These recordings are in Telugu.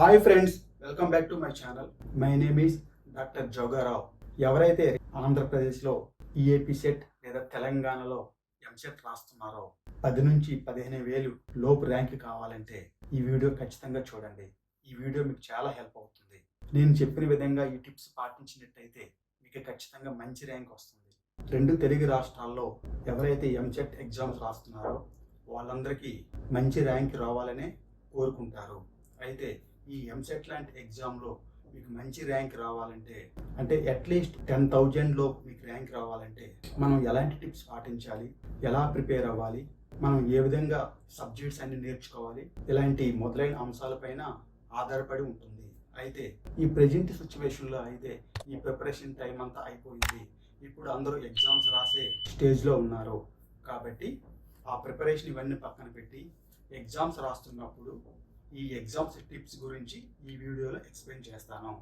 Hi friends welcome back to my channel my name is doctor Jogarao ఎవరైతే ఆంధ్రప్రదేశ్లో ఈఏపీ సెట్ లేదా తెలంగాణలో ఎంసెట్ రాస్తున్నారో పది నుంచి పదిహేను వేలు లోపు ర్యాంక్ కావాలంటే ఈ వీడియో ఖచ్చితంగా చూడండి. ఈ వీడియో మీకు చాలా హెల్ప్ అవుతుంది. నేను చెప్పిన విధంగా ఈ టిప్స్ పాటించినట్టయితే మీకు ఖచ్చితంగా మంచి ర్యాంక్ వస్తుంది. రెండు తెలుగు రాష్ట్రాల్లో ఎవరైతే ఎంసెట్ ఎగ్జామ్స్ రాస్తున్నారో వాళ్ళందరికీ మంచి ర్యాంక్ రావాలనే కోరుకుంటారు. అయితే ఈ ఎంసెట్ లాంటి ఎగ్జామ్లో మీకు మంచి ర్యాంక్ రావాలంటే అంటే అట్లీస్ట్ టెన్ థౌజండ్లో మీకు ర్యాంక్ రావాలంటే మనం ఎలాంటి టిప్స్ పాటించాలి? ఎలా ప్రిపేర్ అవ్వాలి? మనం ఏ విధంగా సబ్జెక్ట్స్ అన్ని నేర్చుకోవాలి? ఇలాంటి మొదలైన అంశాలపైన ఆధారపడి ఉంటుంది. అయితే ఈ ప్రజెంట్ సిచ్యువేషన్లో అయితే ఈ ప్రిపరేషన్ టైం అంతా అయిపోయింది. ఇప్పుడు అందరూ ఎగ్జామ్స్ రాసే స్టేజ్లో ఉన్నారు. కాబట్టి ఆ ప్రిపరేషన్ ఇవన్నీ పక్కన పెట్టి ఎగ్జామ్స్ రాస్తున్నప్పుడు ఈ ఎగ్జామ్స్ టిప్స్ గురించి ఈ వీడియోలో ఎక్స్ప్లెయిన్ చేస్తాను.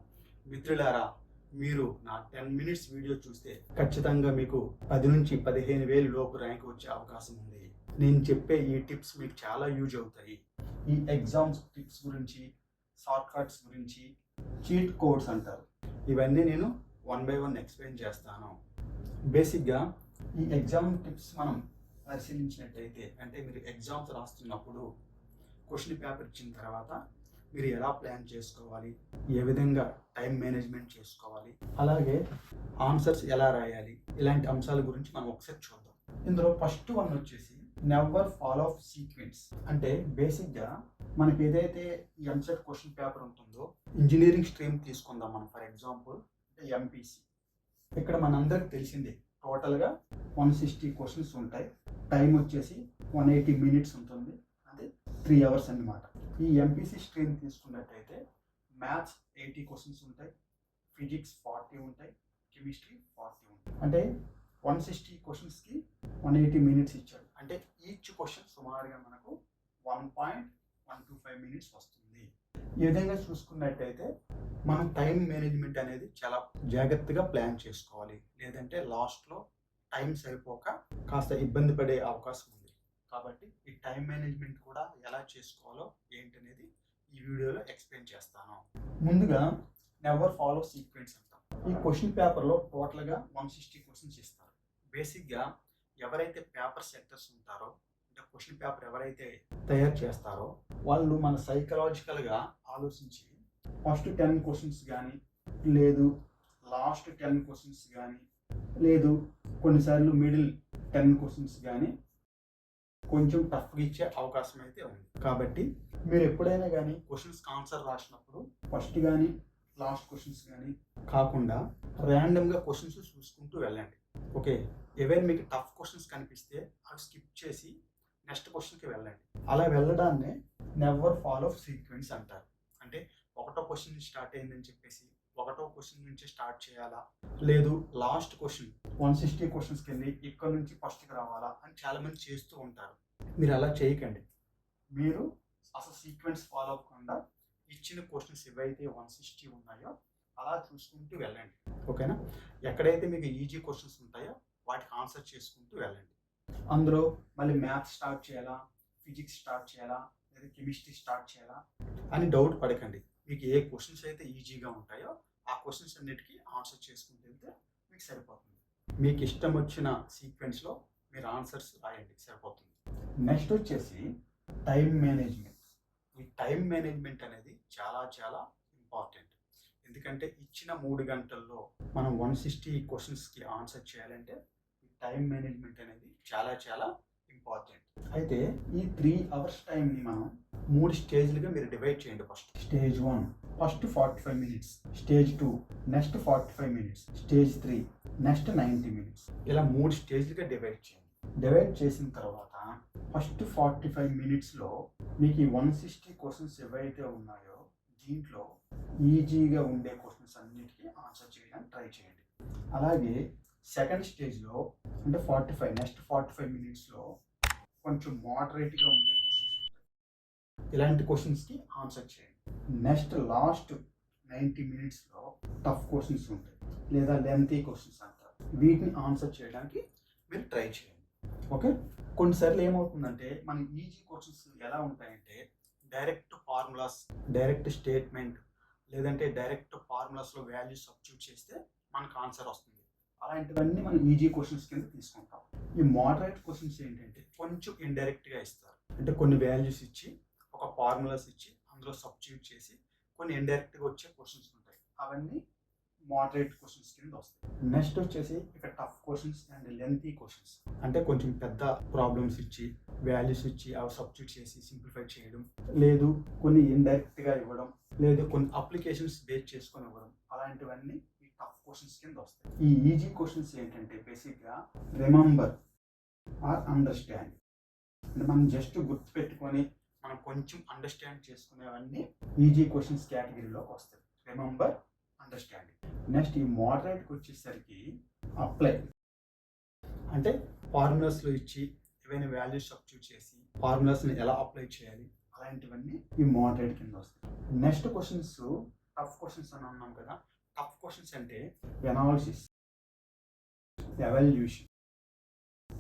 మిత్రులారా మీరు నా టెన్ మినిట్స్ వీడియో చూస్తే ఖచ్చితంగా మీకు పది నుంచి పదిహేను వేలు లోపు ర్యాంక్ వచ్చే అవకాశం ఉంది. నేను చెప్పే ఈ టిప్స్ మీకు చాలా యూజ్ అవుతాయి. ఈ ఎగ్జామ్స్ టిప్స్ గురించి షార్ట్ కట్స్ గురించి చీట్ కోడ్స్ అంటారు. ఇవన్నీ నేను వన్ బై వన్ ఎక్స్ప్లెయిన్ చేస్తాను. బేసిక్గా ఈ ఎగ్జామ్ టిప్స్ మనం పరిశీలించినట్టయితే అంటే మీరు ఎగ్జామ్స్ రాస్తున్నప్పుడు క్వశ్చన్ పేపర్ ఇచ్చిన తర్వాత మీరు ఎలా ప్లాన్ చేసుకోవాలి? ఏ విధంగా టైం మేనేజ్మెంట్ చేసుకోవాలి? అలాగే ఆన్సర్స్ ఎలా రాయాలి? ఇలాంటి అంశాల గురించి మనం ఒకసారి చూద్దాం. ఇందులో ఫస్ట్ వన్ వచ్చేసి నెవర్ ఫాలో సీక్వెన్స్ అంటే బేసిక్గా మనకి ఏదైతే ఎంసెట్ క్వశ్చన్ పేపర్ ఉంటుందో ఇంజనీరింగ్ స్ట్రీమ్ తీసుకుందాం మనం. ఫర్ ఎగ్జాంపుల్ ఎంపీసీ ఇక్కడ మనందరికి తెలిసిందే టోటల్గా వన్ సిక్స్టీ క్వశ్చన్స్ ఉంటాయి. టైం వచ్చేసి వన్ ఎయిటీ మినిట్స్ ఉంటుంది. త్రీ అవర్స్ అన్నమాట ఈ ఎంపీసీ స్ట్రీమ్ తీసుకున్నట్టయితే మ్యాథ్స్ ఎయిటీ క్వశ్చన్స్ ఉంటాయి ఫిజిక్స్ ఫార్టీ ఉంటాయి కెమిస్ట్రీ ఫార్టీ ఉంటాయి. అంటే వన్ సిక్స్టీ క్వశ్చన్స్కి వన్ ఎయిటీ మినిట్స్ ఇచ్చాడు. అంటే ఈచ్ క్వశ్చన్ సుమారుగా మనకు one point one two five minutes వస్తుంది. ఈ విధంగా చూసుకున్నట్టయితే మనం టైం మేనేజ్మెంట్ అనేది చాలా జాగ్రత్తగా ప్లాన్ చేసుకోవాలి. లేదంటే లాస్ట్లో టైం సరిపోక కాస్త ఇబ్బంది పడే అవకాశం ఉంది. కాబట్టి ఈ టైం మేనేజ్మెంట్ కూడా ఎలా చేసుకోవాలో ఏంటనేది ఈ వీడియోలో ఎక్స్ప్లెయిన్ చేస్తాను. ముందుగా నెవర్ ఫాలో సీక్వెన్స్ అంటాం. ఈ క్వశ్చన్ పేపర్లో టోటల్గా వన్ సిక్స్టీ క్వశ్చన్స్ ఇస్తారు బేసిక్గా ఎవరైతే పేపర్ సెక్టర్స్ ఉంటారో అంటే క్వశ్చన్ పేపర్ ఎవరైతే తయారు చేస్తారో వాళ్ళు మన సైకలాజికల్గా ఆలోచించి ఫస్ట్ టెన్ క్వశ్చన్స్ కానీ లేదు లాస్ట్ టెన్ క్వశ్చన్స్ కానీ లేదు కొన్నిసార్లు మిడిల్ టెన్ క్వశ్చన్స్ కానీ కొంచెం టఫ్గా ఇచ్చే అవకాశం అయితే ఉంది. కాబట్టి మీరు ఎప్పుడైనా కానీ క్వశ్చన్స్ ఆన్సర్ రాసినప్పుడు ఫస్ట్ కానీ లాస్ట్ క్వశ్చన్స్ కానీ కాకుండా ర్యాండమ్గా క్వశ్చన్స్ చూసుకుంటూ వెళ్ళండి. ఓకే? ఏవైనా మీకు టఫ్ క్వశ్చన్స్ కనిపిస్తే అవి స్కిప్ చేసి నెక్స్ట్ క్వశ్చన్కి వెళ్ళండి. అలా వెళ్ళడాన్నే నెవర్ ఫాలో సీక్వెన్స్ అంటారు. అంటే ఒకటో క్వశ్చన్ స్టార్ట్ అయిందని చెప్పేసి ఒకటో క్వశ్చన్ నుంచి స్టార్ట్ చేయాలా? లేదు లాస్ట్ క్వశ్చన్ వన్ సిక్స్టీ క్వశ్చన్స్కి వెళ్ళి ఇక్కడ నుంచి ఫస్ట్కి రావాలా అని చాలా మంది చేస్తూ ఉంటారు. మీరు అలా చేయకండి. మీరు అసలు సీక్వెన్స్ ఫాలో అవ్వకుండా ఇచ్చిన క్వశ్చన్స్ ఏవైతే వన్ సిక్స్టీ ఉన్నాయో అలా చూసుకుంటూ వెళ్ళండి. ఓకేనా ఎక్కడైతే మీకు ఈజీ క్వశ్చన్స్ ఉంటాయో వాటికి ఆన్సర్ చేసుకుంటూ వెళ్ళండి. అందులో మళ్ళీ మ్యాథ్స్ స్టార్ట్ చేయాలా? ఫిజిక్స్ స్టార్ట్ చేయాలా? లేదా కెమిస్ట్రీ స్టార్ట్ చేయాలా? అని డౌట్ పడకండి. మీకు ఏ క్వశ్చన్స్ అయితే ఈజీగా ఉంటాయో క్వశ్చన్స్ అన్నిటికీ ఆన్సర్ చేసుకుంటూ వెళ్తే మీకు సరిపోతుంది. మీకు ఇష్టం వచ్చిన సీక్వెన్స్లో మీరు ఆన్సర్స్ రాయండి సరిపోతుంది. నెక్స్ట్ వచ్చేసి టైం మేనేజ్మెంట్ ఈ టైం మేనేజ్మెంట్ అనేది చాలా చాలా ఇంపార్టెంట్ ఎందుకంటే ఇచ్చిన మూడు గంటల్లో మనం వన్ సిక్స్టీ క్వశ్చన్స్కి ఆన్సర్ చేయాలంటే ఈ టైం మేనేజ్మెంట్ అనేది చాలా చాలా ఇంపార్టెంట్ అయితే ఈ త్రీ అవర్స్ టైంని మనం మూడు స్టేజ్లుగా మీరు డివైడ్ చేయండి first stage one first forty five minutes stage two next forty five minutes stage three next ninety minutes. ఇలా మూడు స్టేజ్లుగా డివైడ్ చేయండి. డివైడ్ చేసిన తర్వాత ఫస్ట్ ఫార్టీ ఫైవ్ మినిట్స్లో మీకు ఈ వన్ సిక్స్టీ క్వశ్చన్స్ ఏవైతే ఉన్నాయో దీంట్లో ఈజీగా ఉండే క్వశ్చన్స్ అన్నిటికీ ఆన్సర్ చేయడానికి ట్రై చేయండి. అలాగే సెకండ్ స్టేజ్లో అంటే forty five next forty five మినిట్స్లో కొంచెం మోడరేట్గా ఉండే ఇలాంటి క్వశ్చన్స్కి ఆన్సర్ చేయండి. నెక్స్ట్ లాస్ట్ నైంటీ మినిట్స్లో టఫ్ క్వశ్చన్స్ ఉంటాయి. లేదా లెంతీ క్వశ్చన్స్ అంటారు. వీటిని ఆన్సర్ చేయడానికి మీరు ట్రై చేయండి. ఓకే? కొన్నిసార్లు ఏమవుతుందంటే మన ఈజీ క్వశ్చన్స్ ఎలా ఉంటాయంటే డైరెక్ట్ ఫార్ములాస్ డైరెక్ట్ స్టేట్మెంట్ లేదంటే డైరెక్ట్ ఫార్ములాస్లో వాల్యూ సబ్స్టిట్యూట్ చేస్తే మనకు ఆన్సర్ వస్తుంది. అలాంటివన్నీ మనం ఈజీ క్వశ్చన్స్ కింద తీసుకుంటాం. ఈ మోడరేట్ క్వశ్చన్స్ ఏంటంటే కొంచెం ఇండైరెక్ట్గా ఇస్తారు. అంటే కొన్ని వాల్యూస్ ఇచ్చి ఒక ఫార్ములాస్ ఇచ్చి అందులో సబ్స్టిట్యూట్ చేసి కొన్ని ఇండైరెక్ట్గా వచ్చే క్వశ్చన్స్ ఉంటాయి. అవన్నీ మోడరేట్ క్వశ్చన్స్ కింద వస్తాయి. నెక్స్ట్ వచ్చేసి ఇక్కడ tough questions and lengthy questions అంటే కొంచెం పెద్ద ప్రాబ్లమ్స్ ఇచ్చి వాల్యూస్ ఇచ్చి అవి సబ్స్టిట్యూట్ చేసి సింప్లిఫై చేయడం. లేదు కొన్ని ఇండైరెక్ట్గా ఇవ్వడం. లేదు కొన్ని అప్లికేషన్స్ బేస్ చేసుకొని ఇవ్వడం. అలాంటివన్నీ ఈ టఫ్ క్వశ్చన్స్ కింద వస్తాయి. ఈ ఈజీ క్వశ్చన్స్ ఏంటంటే బేసిక్గా రిమెంబర్ ఆర్ అండర్స్టాండ్ అంటే మనం జస్ట్ గుర్తుపెట్టుకొని మనం కొంచెం అండర్స్టాండ్ చేసుకునేవన్నీ ఈజీ క్వశ్చన్స్ కేటగిరీలోకి వస్తాయి. రిమంబర్ అండర్స్టాండింగ్ నెక్స్ట్ ఈ మోడరేట్కి వచ్చేసరికి అప్లై అంటే ఫార్ములాస్లో ఇచ్చి ఏవైనా వాల్యూస్ సబ్స్టిట్యూట్ చేసి ఫార్ములాస్ని ఎలా అప్లై చేయాలి అలాంటివన్నీ ఈ మోడరేట్ కింద వస్తాయి. నెక్స్ట్ క్వశ్చన్స్ టఫ్ క్వశ్చన్స్ అని అన్నాం కదా టఫ్ క్వశ్చన్స్ అంటే ఎనాలిసిస్ ఎవల్యూషన్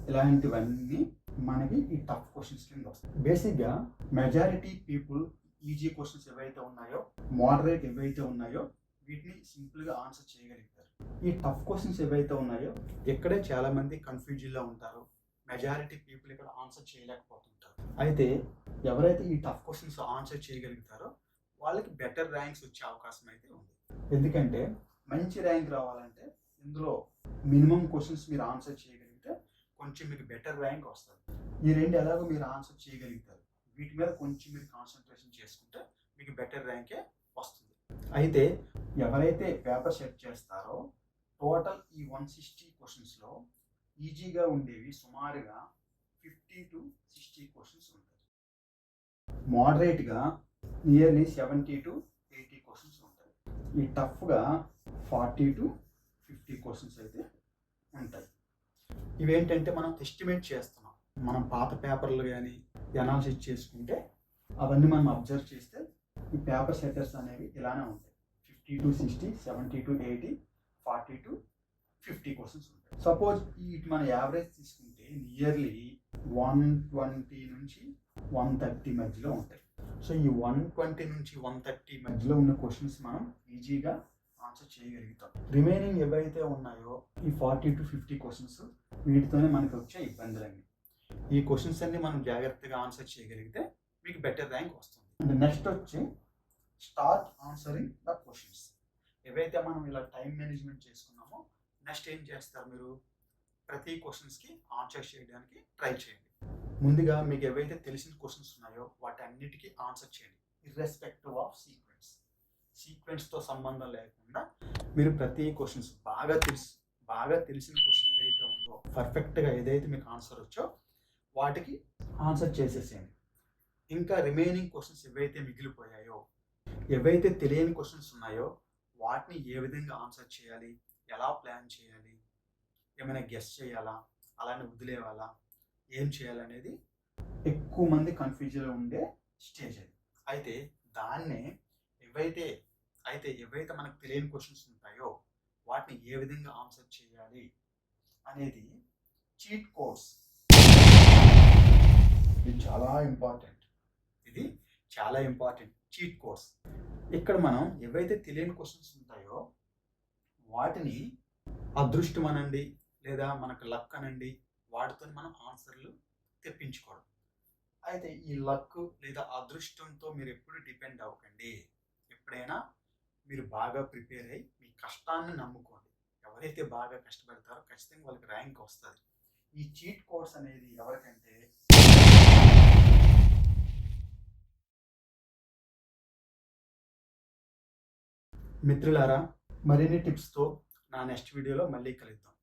ఇలాంటివన్నీ మనకి ఈ టఫ్ క్వశ్చన్స్ కింద వస్తాయి. బేసిక్గా మెజారిటీ పీపుల్ ఈజీ క్వశ్చన్స్ ఏవైతే ఉన్నాయో మోడరేట్ ఏవైతే ఉన్నాయో వీటిని సింపుల్గా ఆన్సర్ చేయగలుగుతారు. ఈ టఫ్ క్వశ్చన్స్ ఏవైతే ఉన్నాయో ఇక్కడే చాలామంది కన్ఫ్యూజన్లో ఉంటారు. మెజారిటీ పీపుల్ ఇక్కడ ఆన్సర్ చేయలేకపోతుంటారు. అయితే ఎవరైతే ఈ టఫ్ క్వశ్చన్స్ ఆన్సర్ చేయగలుగుతారో వాళ్ళకి బెటర్ ర్యాంక్స్ వచ్చే అవకాశం అయితే ఉంది. ఎందుకంటే మంచి ర్యాంక్ రావాలంటే ఇందులో మినిమం క్వశ్చన్స్ మీరు ఆన్సర్ చేయగలిగితే కొంచెం మీకు బెటర్ ర్యాంక్ వస్తుంది. ఈ రెండు ఎలాగో మీరు ఆన్సర్ చేయగలుగుతారు. వీటి మీద కొంచెం మీరు కాన్సన్ట్రేషన్ చేసుకుంటే మీకు బెటర్ ర్యాంకే వస్తుంది. అయితే ఎవరైతే పేపర్ సెట్ చేస్తారో టోటల్ ఈ వన్ సిక్స్టీ క్వశ్చన్స్లో ఈజీగా ఉండేవి సుమారుగా ఫిఫ్టీ టు సిక్స్టీ క్వశ్చన్స్ ఉంటాయి. మోడరేట్గా nearly seventy to eighty questions ఉంటాయి. ఈ టఫ్గా ఫార్టీ టు ఫిఫ్టీ క్వశ్చన్స్ అయితే ఇవేంటంటే మనం ఎస్టిమేట్ చేస్తున్నాం. మనం పాత పేపర్లు కానీ అనాలిసిస్ చేసుకుంటే అవన్నీ మనం అబ్జర్వ్ చేస్తే ఈ పేపర్ సెటర్స్ అనేవి ఇలానే ఉంటాయి. Fifty to sixty seventy to eighty forty to fifty questions ఉంటాయి. సపోజ్ ఇటు మన యావరేజ్ తీసుకుంటే నియర్లీ వన్ ట్వంటీ నుంచి వన్ థర్టీ మధ్యలో ఉంటాయి. సో ఈ వన్ ట్వంటీ నుంచి వన్ థర్టీ మధ్యలో ఉన్న క్వశ్చన్స్ మనం ఈజీగా ఆన్సర్ చేయగలుగుతాం. రిమైనింగ్ ఏవైతే ఉన్నాయో ఈ ఫార్టీ టు ఫిఫ్టీ క్వశ్చన్స్ వీటితోనే మనకి వచ్చే ఇబ్బందులన్నీ. ఈ క్వశ్చన్స్ అన్ని మనం జాగ్రత్తగా ఆన్సర్ చేయగలిగితే మీకు బెటర్ ర్యాంక్ వస్తుంది. అండ్ నెక్స్ట్ వచ్చి స్టార్ట్ ఆన్సరింగ్ ద క్వశ్చన్స్ ఏవైతే మనం ఇలా టైం మేనేజ్మెంట్ చేసుకున్నామో నెక్స్ట్ ఏం చేస్తారు మీరు? ప్రతి క్వశ్చన్స్కి ఆన్సర్ చేయడానికి ట్రై చేయండి. ముందుగా మీకు ఏవైతే తెలిసిన క్వశ్చన్స్ ఉన్నాయో వాటన్నిటికీ ఆన్సర్ చేయండి. ఇర్రెస్పెక్టివ్ ఆఫ్ సీక్వెన్స్ సీక్వెన్స్తో సంబంధం లేకుండా మీరు ప్రతి క్వశ్చన్స్ బాగా తెలిసి బాగా తెలిసిన క్వశ్చన్ ఏదైతే ఉందో పర్ఫెక్ట్గా ఏదైతే మీకు ఆన్సర్ వచ్చో వాటికి ఆన్సర్ చేసేసేయండి. ఇంకా రిమైనింగ్ క్వశ్చన్స్ ఏవైతే మిగిలిపోయాయో ఏవైతే తెలియని క్వశ్చన్స్ ఉన్నాయో వాటిని ఏ విధంగా ఆన్సర్ చేయాలి ఎలా ప్లాన్ చేయాలి ఏమైనా గెస్ చేయాలా అలానే వదిలేవాలా ఏం చేయాలనేది ఎక్కువ మంది కన్ఫ్యూజన్లో ఉండే స్టేజ్ అది. అయితే దాన్నే ఏవైతే అయితే ఏవైతే మనకు తెలియని క్వశ్చన్స్ ఉంటాయో వాటిని ఏ విధంగా ఆన్సర్ చేయాలి అనేది చీట్ కోడ్స్ ఇది చాలా ఇంపార్టెంట్ ఇది చాలా ఇంపార్టెంట్ చీట్ కోడ్స్ ఇక్కడ మనం ఏవైతే తెలియని క్వశ్చన్స్ ఉంటాయో వాటిని అదృష్టం అనండి లేదా మనకు లక్ అనండి వాటితో మనం ఆన్సర్లు తెప్పించుకోవడం. అయితే ఈ లక్ లేదా అదృష్టంతో మీరు ఎప్పుడు డిపెండ్ అవ్వకండి. ఎప్పుడైనా మీరు బాగా ప్రిపేర్ అయ్యి మీ కష్టాన్ని నమ్ముకోండి. ఎవరైతే బాగా కష్టపడతారో ఖచ్చితంగా వాళ్ళకి ర్యాంక్ వస్తుంది. ఈ చీట్ కోడ్స్ అనేది ఎవరికంటే మిత్రులారా మరిన్ని టిప్స్తో నా నెక్స్ట్ వీడియోలో మళ్ళీ కలుద్దాం.